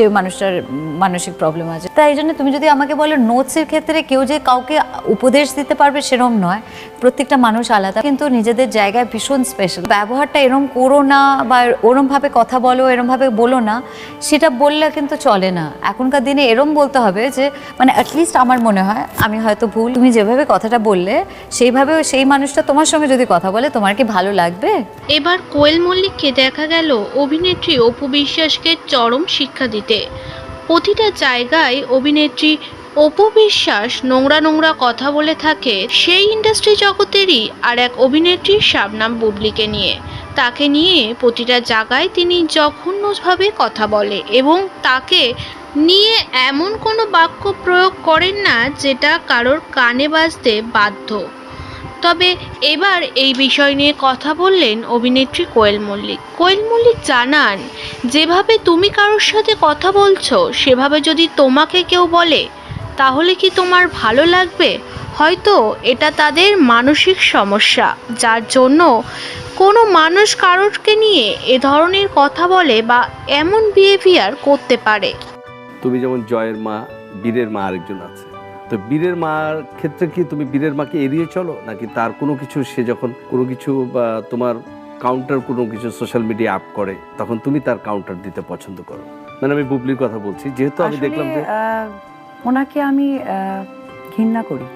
সে মানুষটার মানসিক প্রবলেম আছে। তাই জন্য তুমি যদি আমাকে বলো নোটসের ক্ষেত্রে কেউ যে কাউকে উপদেশ দিতে পারবে সেরম নয়। প্রত্যেকটা মানুষ আলাদা, কিন্তু নিজেদের জায়গায় ভীষণ স্পেশাল ব্যবহারটা এরম করো না বা ওরমভাবে কথা বলো এরমভাবে বলো না, সেটা বললে কিন্তু চলে না। এখনকার দিনে এরম বলতে হবে যে মানে অ্যাটলিস্ট আমার মনে হয়, আমি হয়তো ভুল, তুমি যেভাবে কথাটা বললে সেইভাবে সেই মানুষটা তোমার সঙ্গে যদি কথা বলে, তোমার কি ভালো লাগবে? এবার কোয়েল মল্লিককে দেখা গেল অভিনেত্রী অপু বিশ্বাসকে চরম শিক্ষা দিতে। প্রতিটা জায়গায় অভিনেত্রী অপু বিশ্বাস নোংরা নোংরা কথা বলে থাকে সেই ইন্ডাস্ট্রি জগতেরই আর এক অভিনেত্রী শাবনাম বুবলিকে নিয়ে। তাকে নিয়ে প্রতিটা জায়গায় তিনি জঘন্যভাবে কথা বলে এবং তাকে নিয়ে এমন কোনো বাক্য প্রয়োগ করেন না যেটা কারোর কানে বাজতে বাধ্য। তবে এবার এই বিষয় নিয়ে কথা বললেন অভিনেত্রী কোয়েল মল্লিক। কোয়েল মল্লিক জানান, যেভাবে তুমি কারোর সাথে কথা বলছো, সেভাবে যদি তোমাকে কেউ বলে, তাহলে কি তোমার ভালো লাগবে? হয়তো এটা তাদের মানসিক সমস্যা, যার জন্য কোনো মানুষ কারোরকে নিয়ে এ ধরনের কথা বলে বা এমন বিহেভিয়ার করতে পারে। তুমি যেমন জয়ের মা, বীরের মা আরেকজন আছে। তো বীরের মার ক্ষেত্রে কি তুমি বীরের মাকে এড়িয়ে চলো? নাকি তার কোনো কিছু সে যখন কোনো কিছু বা তোমার কাউন্টার কোনো কিছু সোশ্যাল মিডিয়া আপ করে তখন তুমি তার কাউন্টার দিতে পছন্দ করো? মানে আমি বুবলির কথা বলছি যেহেতু আমি দেখলাম যে ওনাকে আমি ঘৃণা করি।